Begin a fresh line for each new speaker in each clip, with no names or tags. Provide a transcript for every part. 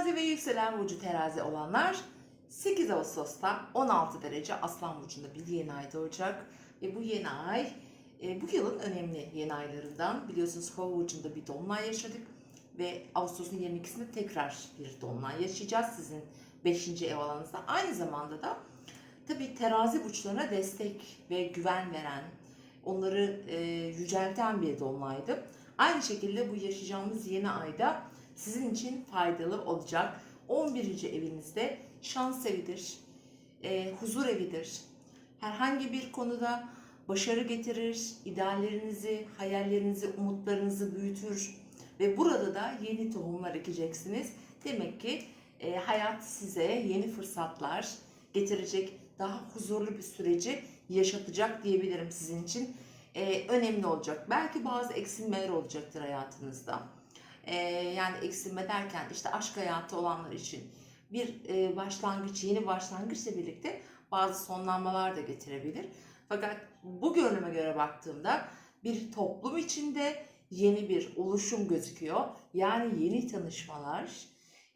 Terazi ve yükselen burcu terazi olanlar 8 Ağustos'ta 16 derece Aslan Burcu'nda bir yeni ay doğacak. Ve bu yeni ay e, bu yılın önemli yeni aylarından. Biliyorsunuz Kova Burcu'nda bir dolunay yaşadık. Ve Ağustos'un 22'sinde tekrar bir dolunay yaşayacağız sizin 5. ev alanınızda. Aynı zamanda da tabii terazi burçlarına destek ve güven veren, onları e, yücelten bir dolunaydı. Aynı şekilde bu yaşayacağımız yeni ayda sizin için faydalı olacak. 11. evinizde şans evidir, e, huzur evidir. Herhangi bir konuda başarı getirir, ideallerinizi, hayallerinizi, umutlarınızı büyütür ve burada da yeni tohumlar ekeceksiniz. Demek ki e, hayat size yeni fırsatlar getirecek, daha huzurlu bir süreci yaşatacak diyebilirim sizin için. E, önemli olacak. Belki bazı eksilmeler olacaktır hayatınızda. E, yani eksilme derken işte aşk hayatı olanlar için bir e, başlangıç, yeni başlangıçla birlikte bazı sonlanmalar da getirebilir. Fakat bu görünüme göre baktığımda bir toplum içinde yeni bir oluşum gözüküyor. Yani yeni tanışmalar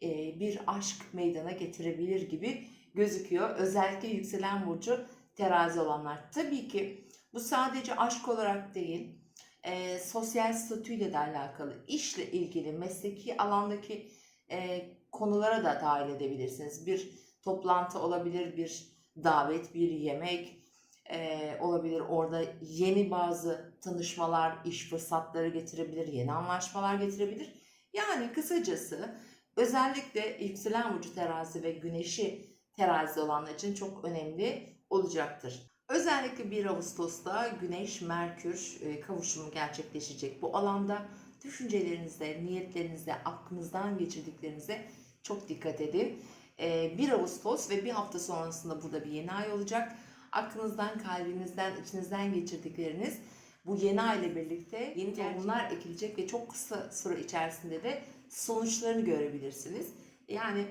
e, bir aşk meydana getirebilir gibi gözüküyor. Özellikle yükselen burcu terazi olanlar. Tabii ki bu sadece aşk olarak değil, e, sosyal statüyle de alakalı, işle ilgili, mesleki alandaki e, konulara da dahil edebilirsiniz. Bir toplantı olabilir, bir davet, bir yemek e, olabilir. Orada yeni bazı tanışmalar, iş fırsatları getirebilir, yeni anlaşmalar getirebilir. Yani kısacası özellikle yükselen burcu terazi ve güneşi terazi olanlar için çok önemli olacaktır. Özellikle 1 Ağustos'ta Güneş Merkür e, kavuşumu gerçekleşecek. Bu alanda düşüncelerinizde, niyetlerinizde, aklınızdan geçirdiklerinize çok dikkat edin. E, 1 Ağustos ve bir hafta sonrasında burada bir yeni ay olacak. Aklınızdan, kalbinizden, içinizden geçirdikleriniz bu yeni ay ile birlikte yeni tohumlar ekilecek ve çok kısa süre içerisinde de sonuçlarını görebilirsiniz. Yani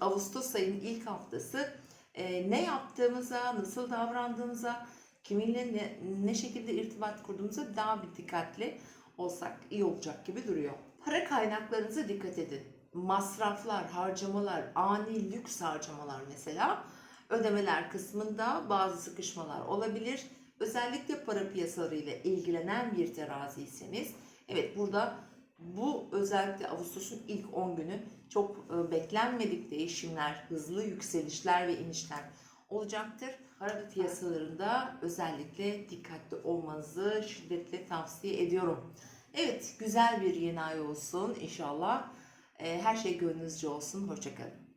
Ağustos ayının ilk haftası e, ne yaptığımıza, nasıl davrandığımıza, kiminle ne, ne şekilde irtibat kurduğumuza daha bir dikkatli olsak iyi olacak gibi duruyor. Para kaynaklarınıza dikkat edin. Masraflar, harcamalar, ani lüks harcamalar mesela ödemeler kısmında bazı sıkışmalar olabilir. Özellikle para piyasalarıyla ilgilenen bir teraziyseniz evet burada bu özellikle Ağustos'un ilk 10 günü çok e, beklenmedik değişimler, hızlı yükselişler ve inişler olacaktır. Para piyasalarında özellikle dikkatli olmanızı şiddetle tavsiye ediyorum. Evet, güzel bir yeni ay olsun inşallah. E, Her şey gönlünüzce olsun. Hoşçakalın.